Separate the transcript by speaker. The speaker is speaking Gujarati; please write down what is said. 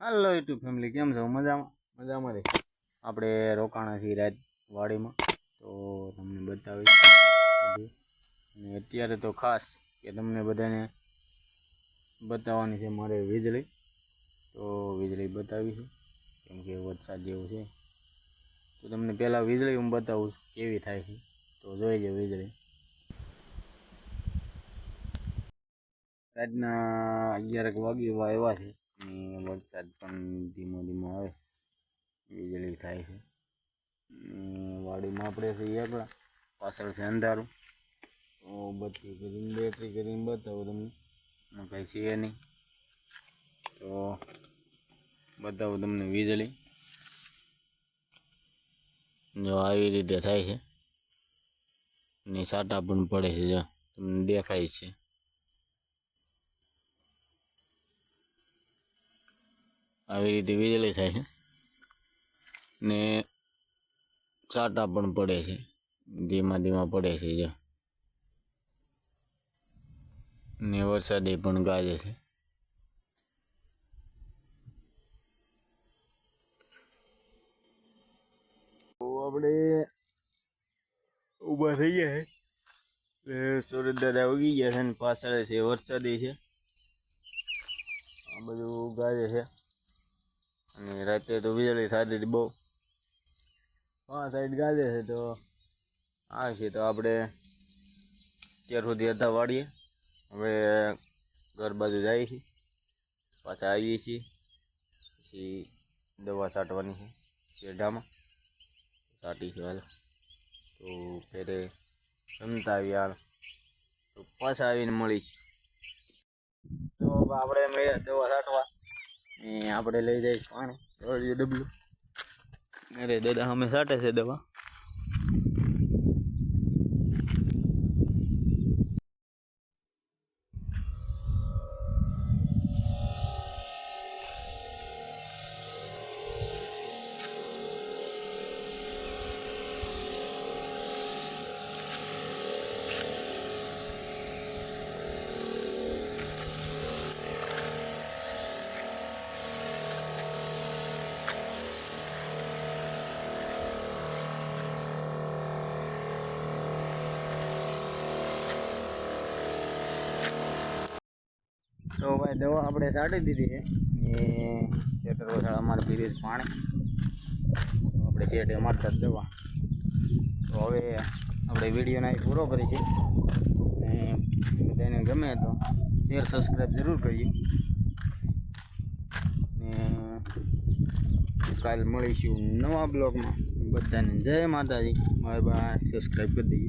Speaker 1: હાલો યુટ્યુબ ફેમિલી કેમ છો? મજામાં? મજામાં રે. આપણે રોકાણા છીએ રાત વાડીમાં તો તમને બતાવીશ અને અત્યારે તો ખાસ કે તમને બધાને બતાવવાની છે મારે વીજળી. તો વીજળી બતાવીશું કેમ કે વરસાદ જેવું છે. તો તમને પહેલાં વીજળી હું બતાવું છું કેવી થાય છે. તો જોઈ લો વીજળી. રાતના અગિયારક વાગ્યા એવા છે. વરસાદ પણ ધીમો ધીમો આવે. વીજળી થાય છે. વાડીમાં આપણે છીએ આપણા. પાછળ છે અંધારું. તો બત્તી કરીને બેટરી કરીને બતાવું તમને. કાંઈ છે નહીં. તો બતાવું તમને વીજળી. જો આવી રીતે થાય છે. ને સાટા પણ પડે છે, જો તમને દેખાય છે. આવી રીતે વીજળી થાય છે. ને છાંટા પણ પડે છે. ધીમા ધીમા પડે છે જો. ને વરસાદે પણ ગાજે છે. આપણે ઊભા થઈ ગયા છે સુરત દાદા ઉગી ગયા છે ને પાછળ છે વરસાદી છે. આ બધું ગાજે છે. અને રાતે તો વીજળી સારી બહુ. હા સાઈડ ગાજે છે તો આ છે તો આપણે અત્યાર સુધી હતા વાળીએ. હવે ઘર બાજુ જઈએ છીએ પાછા આવીએ છીએ. પછી દવા છાંટવાની છે શેઢામાં છાંટી છે હાલ. તો ફેરે જમતા આવી હાલ. તો પાછા આવીને મળીશ. તો આપણે મેં દવા છાંટવા. આપણે લઈ જઈશ પાણી. ડબલું. અરે દાદા અમે સાટે છે દવા. તો ભાઈ, દવા આપણે છાંટી દીધી છે. ને ચેટર વસાળ અમારે છે પાણી. આપણે ચેટે મારતા જ દવા. તો હવે આપણે વિડીયોને અહીં પૂરો કરી છે. ને બધાને ગમે તો શેર સબસ્ક્રાઈબ જરૂર કરીએ. ને કાલ મળીશું નવા બ્લોગમાં. બધાને જય માતાજી. Bye bye. સબસ્ક્રાઈબ કરી દઈએ.